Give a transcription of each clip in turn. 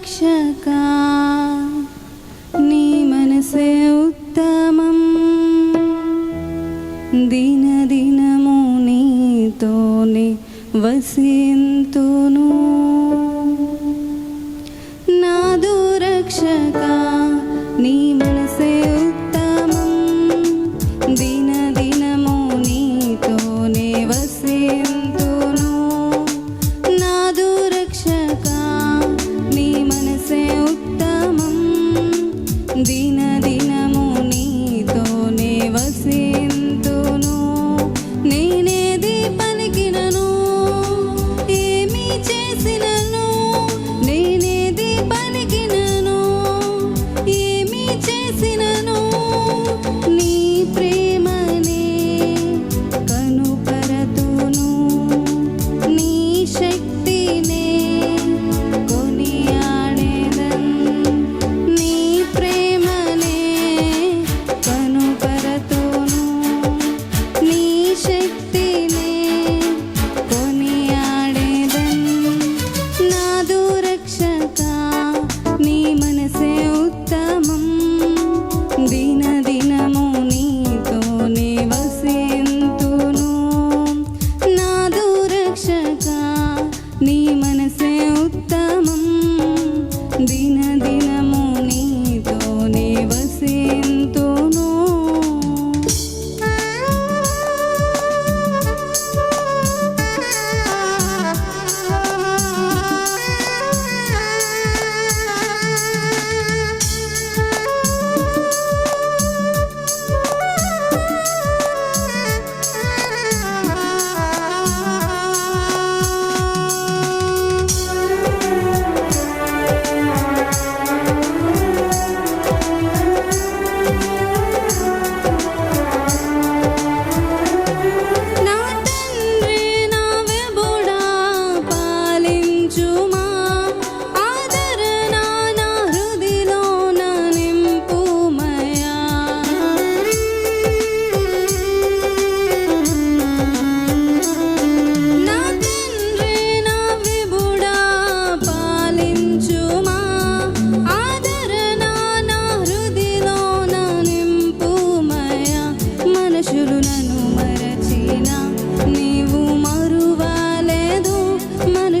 రక్షక నీ మనసే ఉత్తమం. దిన దినము నీతోనే వసింతును. నాదు రక్షకా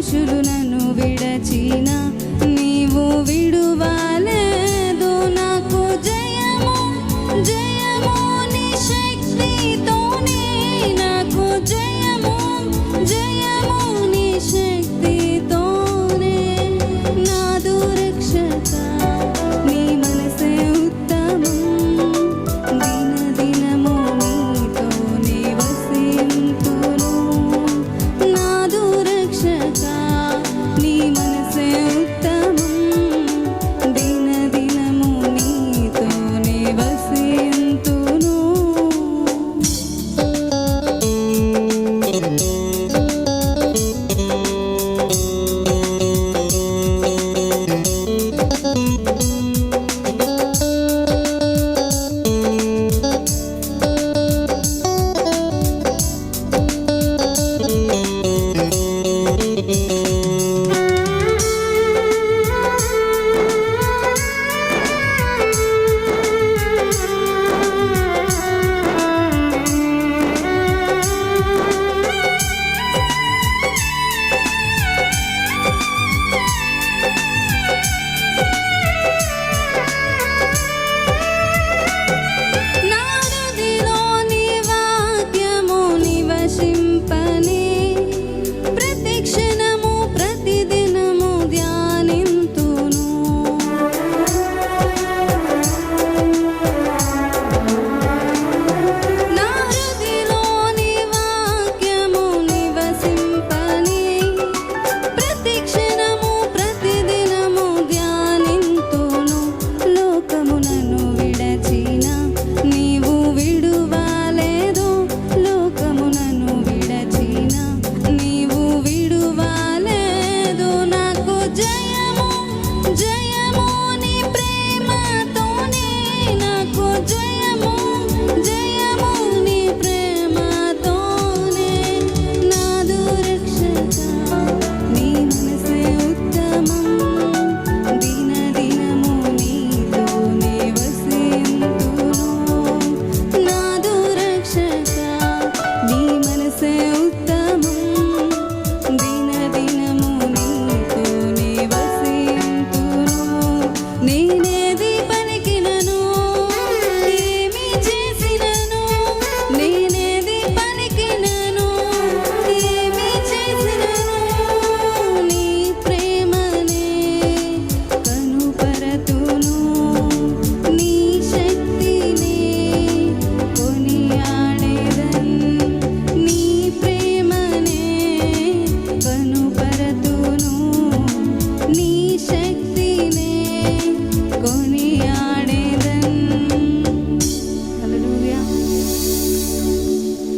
మనుషులు నన్ను విడచిన నీవు విడువా seu